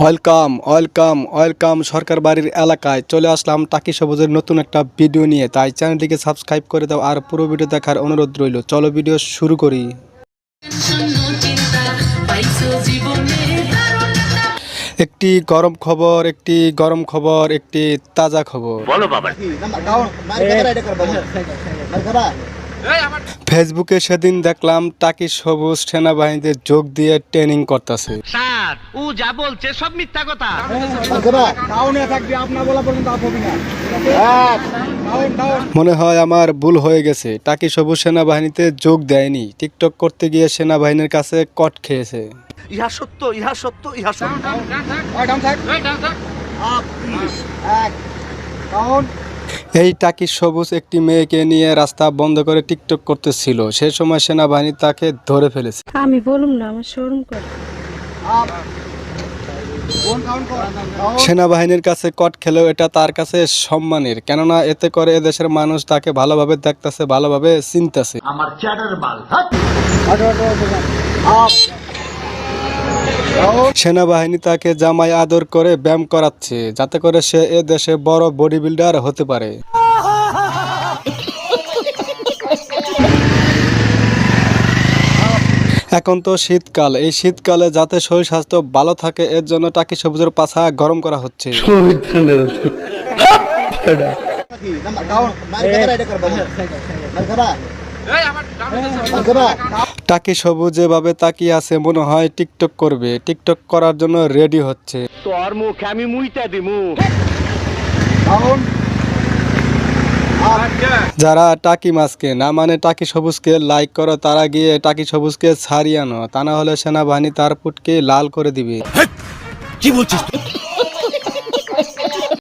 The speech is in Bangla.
ওয়েলকাম ওয়েলকাম ওয়েলকাম সরকার বাড়ির এলাকায়। চলে আসলাম টাকি সবুজের নতুন একটা ভিডিও নিয়ে। তাই চ্যানেলটিকে সাবস্ক্রাইব করে দাও আর পুরো ভিডিও দেখার অনুরোধ রইল। চলো ভিডিও শুরু করি। একটা একটি গরম খবর একটি গরম খবর একটি তাজা খবর। ফেসবুকে সেদিন দেখলাম টাকি সবুজ সেনাবাহিনীতে যোগ দিয়ে ট্রেনিং করতেছে স্যার ও যা বলছে সব মিথ্যা কথা মনে হয় আমার ভুল হয়ে গেছে টাকি সবুজ সেনাবাহিনীতে যোগ দেয়নি টিকটক করতে গিয়ে সেনাবাহিনীর কাছে কট খেয়েছে ইহা সত্য ইহা সত্য ইহা সত্য এই টাকি সবুজ একটি মেয়েকে নিয়ে রাস্তা বন্ধ করে টিকটক করতেছিল। সে সময় সেনাবাহিনী তাকে ধরে ফেলেছে। আমি বলুম না আমার শোরুম করে। সেনাবাহিনীর কাছে কট খেলেও এটা তার কাছে সম্মানের কেননা এতে করে এদেশের মানুষ তাকে ভালোভাবে দেখতেছে ভালোভাবে চিনতেছে। সেনাবাহিনী তাকে জামাই আদর করে ব্যায়াম করাচ্ছে যাতে করে সে এ দেশে বড় বডি বিল্ডার হতে পারে। এখন তো শীতকাল এই শীতকালে যাতে শরীর স্বাস্থ্য ভালো থাকে এর জন্য টাকি সবুজের পাছা গরম করা হচ্ছে। টাকি সবুজ যেভাবে তাকিয়ে আছে মনে হয় টিকটক করবে। টিকটক করার জন্য রেডি হচ্ছে। তোর মুখে আমি মুইতা দিমু। যারা টাকি মাছকে না মানে টাকি সবুজকে লাইক করো তারা গিয়ে টাকি সবুজকে ছাড়িয়ে আনো। তা না হলে সেনাবাহিনী তার পুটকে লাল করে দিবে। কি বলছিস